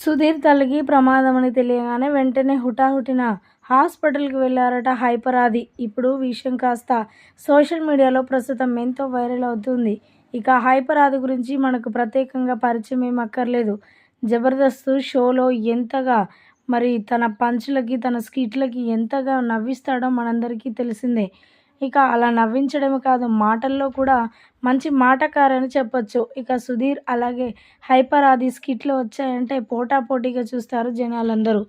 సుధీర్ తల్లికి ప్రమాదమని తెలియగానే వెంటనే హుటాహుటిన హాస్పిటల్కి వెళ్ళారట హైపర్ ఆది ఇప్పుడు విషయం కాస్త సోషల్ మీడియాలో ప్రస్తుతం ఎంతో వైరల్ అవుతుంది. ఇక హైపర్ ఆది గురించి మనకు ప్రత్యేకంగా పరిచయం ఏం అక్కర్లేదు. జబర్దస్త్ షోలో ఎంతగా మరి తన పంచులకి తన స్కిట్లకి ఎంతగా నవ్విస్తాడో మనందరికీ తెలిసిందే. ఇక అలా నవ్వించడమే కాదు మాటల్లో కూడా మంచి మాటకారని చెప్పొచ్చు. ఇక సుధీర్ అలాగే హైపర్ ఆది స్కిట్లు వచ్చాయంటే పోటాపోటీగా చూస్తారు జనాలందరూ.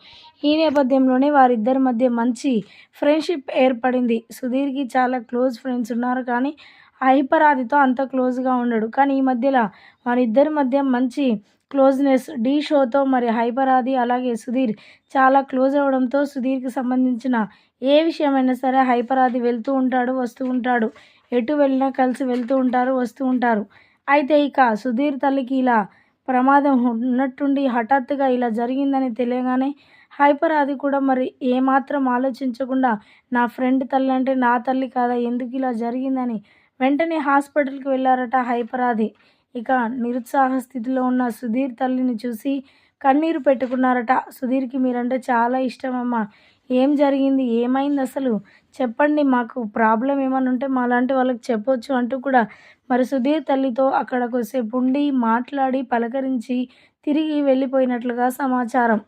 ఈ నేపథ్యంలోనే వారిద్దరి మధ్య మంచి ఫ్రెండ్షిప్ ఏర్పడింది. సుధీర్కి చాలా క్లోజ్ ఫ్రెండ్స్ ఉన్నారు కానీ హైపర్ ఆదితో అంత క్లోజ్గా ఉండడు. కానీ ఈ మధ్యలో వారిద్దరి మధ్య మంచి క్లోజ్నెస్ ఢీ షోతో మరి హైపర్ ఆది అలాగే సుధీర్ చాలా క్లోజ్ అవ్వడంతో సుధీర్కి సంబంధించిన ఏ విషయమైనా సరే హైపర్ ఆది వెళ్తూ ఉంటాడు వస్తూ ఉంటాడు. ఎటు వెళ్ళినా కలిసి వెళ్తూ ఉంటారు వస్తూ ఉంటారు. అయితే ఇక సుధీర్ తల్లికి ఇలా ప్రమాదం ఉన్నట్టుండి హఠాత్తుగా ఇలా జరిగిందని తెలియగానే హైపర్ ఆది కూడా మరి ఏమాత్రం ఆలోచించకుండా నా ఫ్రెండ్ తల్లి అంటే నా తల్లి కాదా? ఎందుకు ఇలా జరిగిందని వెంటనే హాస్పిటల్కి వెళ్ళారట హైపరాధి. ఇక నిరుత్సాహ స్థితిలో ఉన్న సుధీర్ తల్లిని చూసి కన్నీరు పెట్టుకున్నారట. సుధీర్కి మీరంటే చాలా ఇష్టం అమ్మా ఏం జరిగింది? ఏమైంది అసలు? చెప్పండి మాకు ప్రాబ్లం ఏమైనా ఉంటే మా లాంటి వాళ్ళకి చెప్పొచ్చు అంటూ కూడా. మరి సుధీర్ తల్లితో అక్కడ కొద్దిసేపు ఉండి మాట్లాడి పలకరించి తిరిగి వెళ్ళిపోయినట్లుగా సమాచారం.